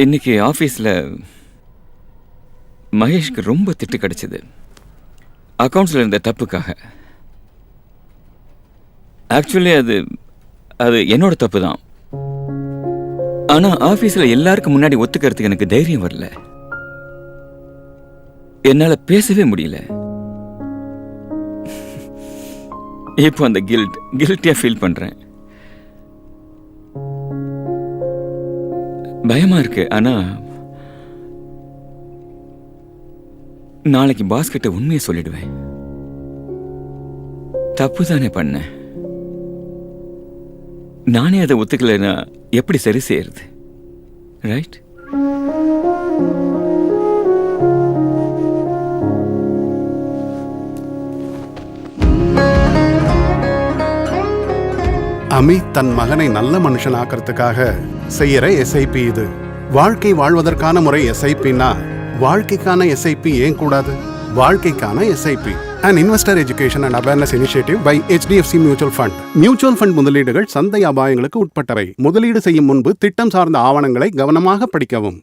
இன்னைக்கு ஆஃபீஸில் மகேஷ்க்கு ரொம்ப திட்டு கிடச்சிது. அக்கௌண்ட்ஸில் இருந்த தப்புக்காக. ஆக்சுவலி அது அது என்னோட தப்பு தான் ஆனால் ஆஃபீஸில் எல்லாருக்கும் முன்னாடி ஒத்துக்கிறதுக்கு எனக்கு தைரியம் வரல. என்னால் பேசவே முடியல. இப்போ அந்த கில்ட் கில்ட்டியாக ஃபீல் பண்ணுறேன் பயமா இருக்கு. ஆனா நாளைக்கு பாஸ் கிட்ட உண்மையை சொல்லிடுவேன். தப்பு தானே பண்ணேன். நானே அதை ஒத்துக்கலைன்னா எப்படி சரி செய்யறது? ரைட் அமித் தன் மகனை நல்ல மனுஷன் ஆக்கிறதுக்காக செய்யற எஸ்ஐபி இது. வாழ்க்கை வாழ்வதற்கான முறை எஸ்ஐபின்னா வாழ்க்கைக்கான எஸ்ஐபி ஏன் கூடாது? வாழ்க்கைக்கான SIP and investor education and awareness initiative by HDFC mutual fund mutual fund முதலீடுகள் சந்தை அபாயங்களுக்கு உட்பட்டவை. முதலீடு செய்யும் முன்பு திட்டம் சார்ந்த ஆவணங்களை கவனமாக படிக்கவும்.